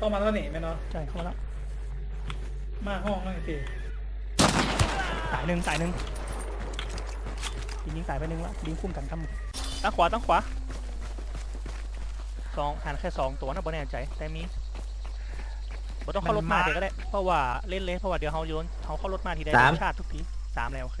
เข้ามาแล้วนี่แม่เนาะใช่เข้ามาแล้วมาห้องนั่นสิสายหนึ่งสายหนึ่งยิงยิงสายไปหนึ่งละยิงคุ้มกันครับตั้งขวาตั้งขวาสองหันแค่สองตัวนะบ่แน่ใจแต่มีบ่ต้องเข้ารถมาเดี๋ยวก็ได้เพราะว่าเล่นเลยเพราะว่าเดี๋ยวเขาโยนเขาเข้ารถมาทีใดสามชาติทุกทีสามแล้วโอเค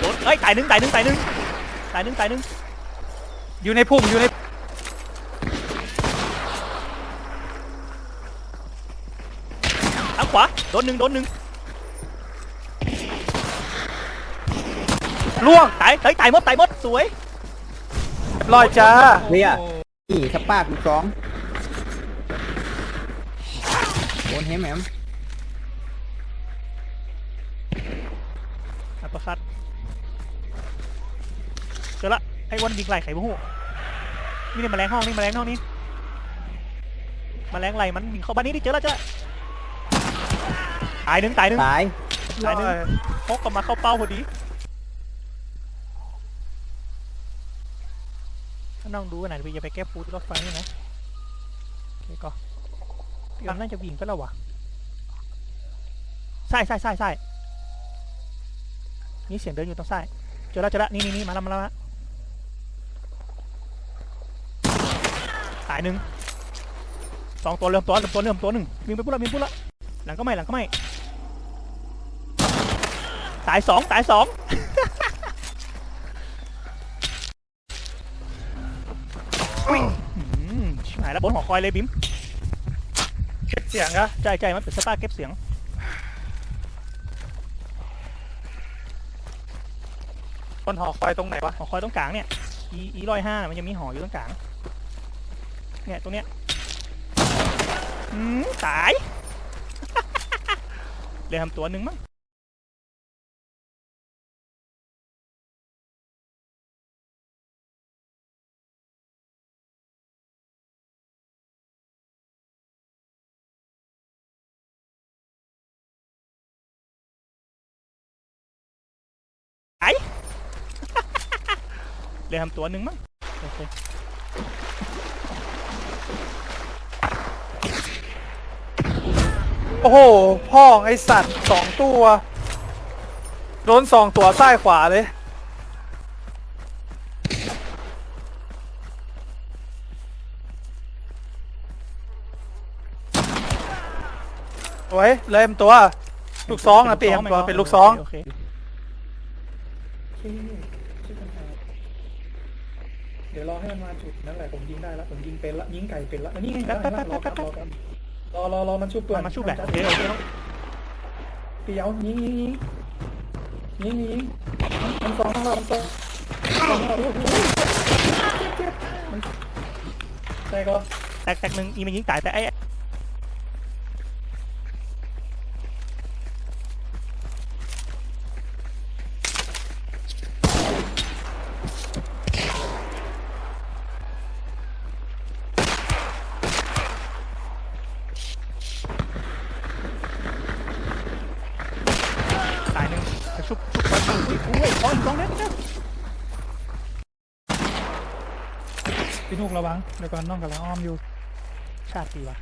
โดนเอ้ยตายหนึ่งตายหนึ่งตายหนึ่งตายหนึ่งตายหนึ่งอยู่ในพุ่มอยู่ในทางขวาโดนหนึ่งโดนหนึ่งล่วงตายเฮ้ยตายหมดตายหมดสวยลอยจ้าเรียโอ้โหนี่สปาร์กลูกสองโดนเฮมแหม ไอ้วันยิงไหล่ไข่บุ้งนี่นี่แมลงห้องนี่แมลงห้องนี้แมลงไหลมันยิงเข้าบ้านนี้ดิเจอแล้วเจอละตายหนึ่งตายหนึ่งตายตายหนึ่งพกกลับมาเข้าเป้าพอดีถ้าน้องดูกันหน่อยพี่จะไปแก้ฟูดรถไฟนี่นะโอเคก็พี่อันน่าจะวิ่งไปแล้ววะใช่ใช่ใช่ใช่นี่เสียงเดินอยู่ตรงซ้ายเจอแล้วเจอแล้วนี่นี่นี่มาแล้วมาแล้วมาแล้ว ตายหนึ่งสองตัวเริ่มตัวเริ่มตัวเริ่มตัวหนึ่งวิ่งไปพูดละวิ่งไปพูดละหลังก็ไม่หลังก็ไม่ตายสองตายสองอืมชิบหายแล้วบนหอคอยเลยบิมเก็บเสียงอะใจใจมันเป็นสตาร์เก็บเสียงบนหอคอยตรงไหนวะหอคอยตรงกลางเนี่ยอีอีร้อยห้ามันจะมีหออยู่ตรงกลาง เนี่ยตรงเนี้ยอืมตาย เหลยทำตัวหนึ่งมั้งไอเหลยทำตัวหนึ่งมั้งโอเค โอ้โห พ่องไอสัตว์สองตัว โดนสองตัวซ้ายขวาเลย โอ้ยเริ่มตัว ลูกซองนะเปลี่ยนตัวเป็นลูกซองโอเคเดี๋ยวรอให้มันมาจุดนั่นแหละผมยิงได้แล้วผมยิงเป็นละยิงไก่เป็นละอันนี้ไงแป๊บแป๊บแป๊บแป๊บแป๊บรอกันร อรอรอมันชุบเปลือกมาชุบแหละโอเคโอเคเปียวยิงยิงยิงยิงยิงมันสองของเรามันสองของเราโอ้โหเจ็บเจ็บมันใช่ก็แตกแตกหนึ่งอีมันยิงตายแต่ไอ้ อีกสองเนี้ยพี่นุกระวังเดี๋ยวก่อนน้องกับลังอ้อมอยู่ ชาติปีวะ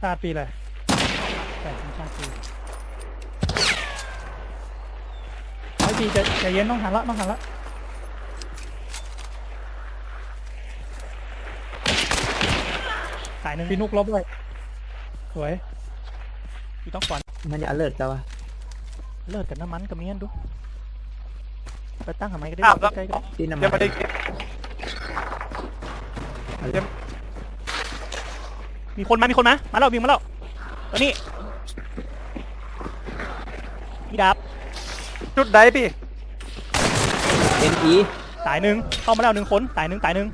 ชาติปีเลยแต่ชาติปีไอ้ปีจะใจเย็นต้องหันละต้องหันละตายหนึ่งพี่นุกลบเลยสวยอยู่ต้องก่อนมันจะ alert เราอะ เลิกกับน้ำมันกับเมียนดู ไปตั้งทำไมก็ได้อ้าวแล้ว ใกล้ๆก็ได้ที่น้ำเดี๋ยวมัมานได้เก็บมีคนมา มีคนมา มาแล้ววิ่งมาแล้วตัวนี้มีดาบจุดใดพี่ เอ็นอีตายหนึ่งเข้ามาแล้วหนึ่งคน ตายหนึ่งตายหนึ่ง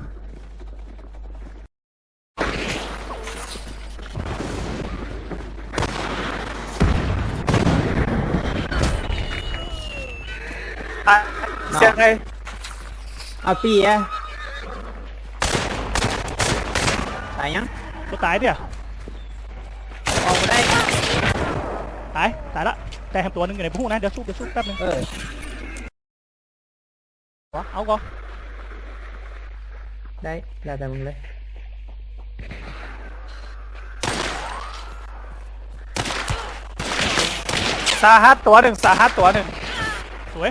ออกมาได้ตายตายละแต่แฮมตัวหนึงอยู่ในผู้นะ เดี๋ยวสู้เดี๋ยวสู้แป๊บนึงเออวะเอาก่อนได้แล้วแต่มึงเลยสาหัสตัวหนึ่งสาหัสตัวหนึ่งสวย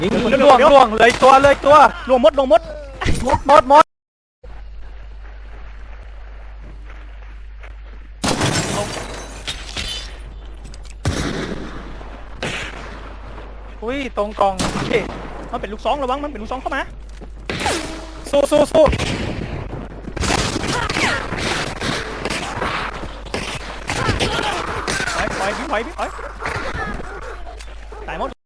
ยิงล่วงล่วงเลยตัวเลยตัวล่วงมดล่วงมดมดมดมดอุ้ยตรงกองโอเคมันเป็นลูกซองระวังมันเป็นลูกซองเข้ามาสู้สู้สู้ปล่อยปล่อยพี่ปล่อยพี่ปล่อย